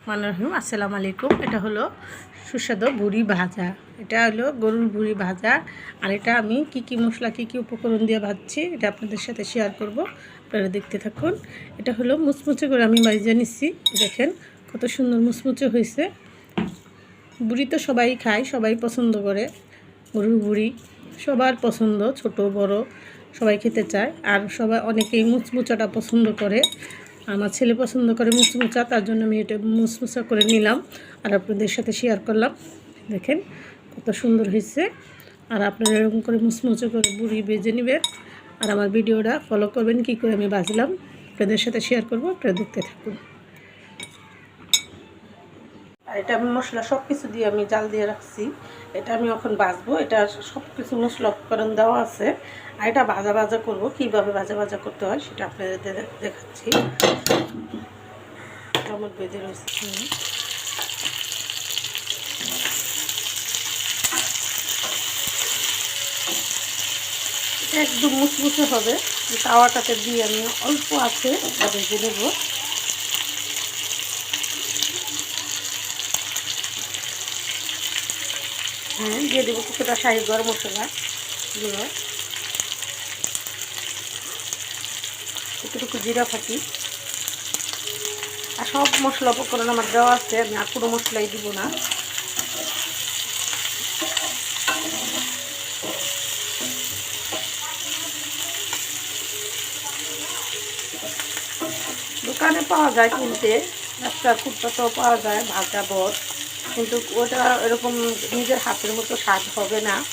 রহমান রহিম, আসসালামু আলাইকুম। এটা হলো সুস্বাদু বুড়ি ভাজা। এটা হলো গরুর বুড়ি ভাজা। আর এটা আমি কি কি মশলা, কি কি উপকরণ দিয়ে ভাজছি, এটা আপনাদের সাথে শেয়ার করব। আপনারা দেখতে থাকুন। এটা হলো মুচমুচে করে আমি ভাজা নিচ্ছি। দেখেন কত সুন্দর মুচমুচে হয়েছে। বুড়ি তো সবাই খায়, সবাই পছন্দ করে। গরুর বুড়ি সবার পছন্দ, ছোট, বড়, সবাই খেতে চায়। আর সবাই অনেকেই মুচমুচাটা পছন্দ করে। আমার ছেলে পছন্দ করে মুচমুচা তার জন্য আমি এটা মুচমুচা করে নিলাম আর আপনাদের সাথে শেয়ার করলাম। দেখেন কত সুন্দর হয়েছে। আর আপনারা এরকম করে মুসমুচো করে বুড়ি বেজে নেবেন। আর আমার ভিডিওটা ফলো করবেন, কি করে আমি বাজলাম আপনাদের সাথে শেয়ার করব, আপনারা দেখতে থাকুন। আর এটা আমি মশলা সব কিছু দিয়ে আমি জাল দিয়ে রাখছি। এটা আমি এখন ভাজবো এটা সব কিছু মশলা উপকরণ দেওয়া আছে। আর এটা ভাজা ভাজা করব। কীভাবে ভাজা ভাজা করতে হয় সেটা আপনাদের দেখাচ্ছি। আমার বেঁধে রয়েছে। এটা একদম মুচমুচে হবে। তাওয়াটাতে দিয়ে আমি অল্প আছে ভেজে নেব। হ্যাঁ দিয়ে দেবো কিছুটা শাহি গরম মশলা গুঁড়ো। একটুটুকু জিরা ফাঁকি। আর সব মশলা উপকরণ আমার দেওয়া আছে, আমি আর কোনো মশলাই দিব না। দোকানে পাওয়া যায় কিনতে, রাস্তার ফুটপাতেও পাওয়া যায়, ভাজা বট কিন্তু ওটা এরকম নিজের হাতের মতো স্বাদ হবে না।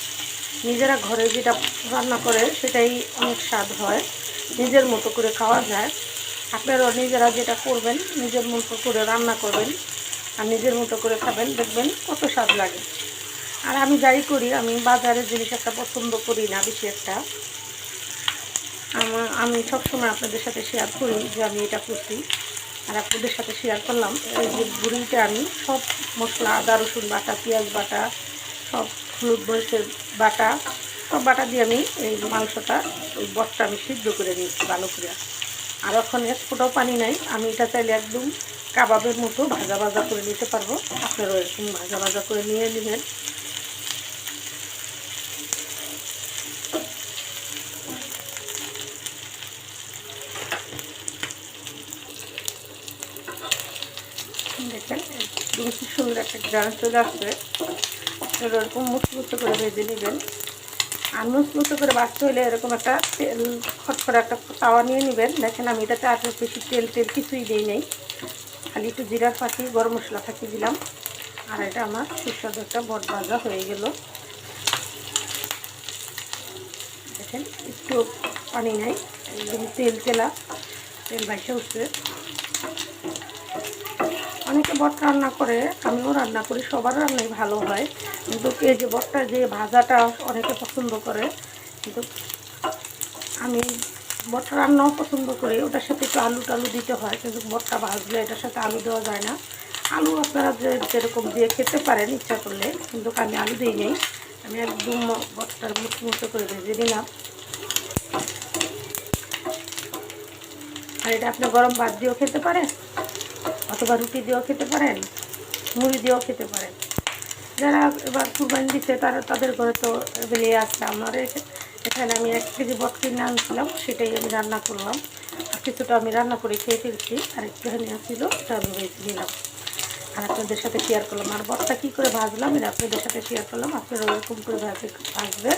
নিজেরা ঘরে যেটা রান্না করে সেটাই অনেক স্বাদ হয়। নিজের মতো করে খাওয়া যায়। আপনারাও নিজেরা যেটা করবেন, নিজের মতো করে রান্না করবেন আর নিজের মতো করে খাবেন, দেখবেন কত স্বাদ লাগে। আর আমি যাই করি, আমি বাজারের জিনিস একটা পছন্দ করি না বেশি একটা। আমি সবসময় আপনাদের সাথে শেয়ার করি যে আমি এটা করছি। আর আপনাদের সাথে শেয়ার করলাম। এই যে বুড়িটা আমি, সব মশলা, আদা, রসুন বাটা, পেঁয়াজ বাটা, সব হলুদ মরিচের বাটা, সব বাটা দিয়ে আমি এই মাংসটা, ওই বটটা আমি সিদ্ধ করে নিয়েছি ভালো করে। আর এখন এক ফোটাও পানি নাই, আমি এটা চাইলে একদম কাবাবের মতো ভাজা ভাজা করে নিতে পারব। আপনারাও এরকম ভাজা ভাজা করে নিয়ে নেবেন। দেখেন একদম খুব সুন্দর একটা গ্রান চলে আসবে এরকম মুচমুচো করে ভেজে নেবেন। আর মুচমুচো করে বাঁচতে হলে এরকম একটা তেল খটখড়ে একটা তাওয়া নিয়ে নেবেন। দেখেন আমি এটাতে আর বেশি তেল তেল কিছুই দিই নেই। খালি একটু জিরার ফাঁকি, গরম মশলা ফাঁকি দিলাম। আর এটা আমার সুস্বাদু একটা বট ভাজা হয়ে গেল। দেখেন, একটু পানি নাই তেল তেলা, তেল ভাইসে উঠছে। অনেকে বট রান্না করে, আমিও রান্না করি সবার রান্নাই ভালো হয়। কিন্তু এই যে বটটা যে ভাজাটা অনেকে পছন্দ করে, কিন্তু আমি বটটা রান্নাও পছন্দ করি, ওটার সাথে একটু আলু টালু দিতে হয়, কিন্তু বটটা ভাজলে এটার সাথে আলু দেওয়া যায় না। আলু আপনারা যে যেরকম দিয়ে খেতে পারেন, ইচ্ছা করলে, কিন্তু আমি আলু দিই নেই। আমি একদম বটটার মুচমুচো করে ভেজে নিলাম। আর এটা আপনি গরম ভাত দিয়েও খেতে পারেন। অথবা রুটি দিয়েও খেতে পারেন, মুড়ি দিয়েও খেতে পারেন। যারা এবার কুরবানি দিচ্ছে, তারা তাদের ঘরে তো বেরিয়ে আসছে আমার এখানে আমি এক কেজি বট কিনে আনছিলাম সেটাই আমি রান্না করলাম। আর কিছুটা আমি রান্না করে খেয়ে ফেলছি। আর একটুখানি আসছিল ওটা আমি ভেজে নিলাম। আর আপনাদের সাথে শেয়ার করলাম। আর বটটা কী করে ভাজলাম, এটা আপনাদের সাথে শেয়ার করলাম। আপনারা ওরকম করে ভাজে ভাজবেন।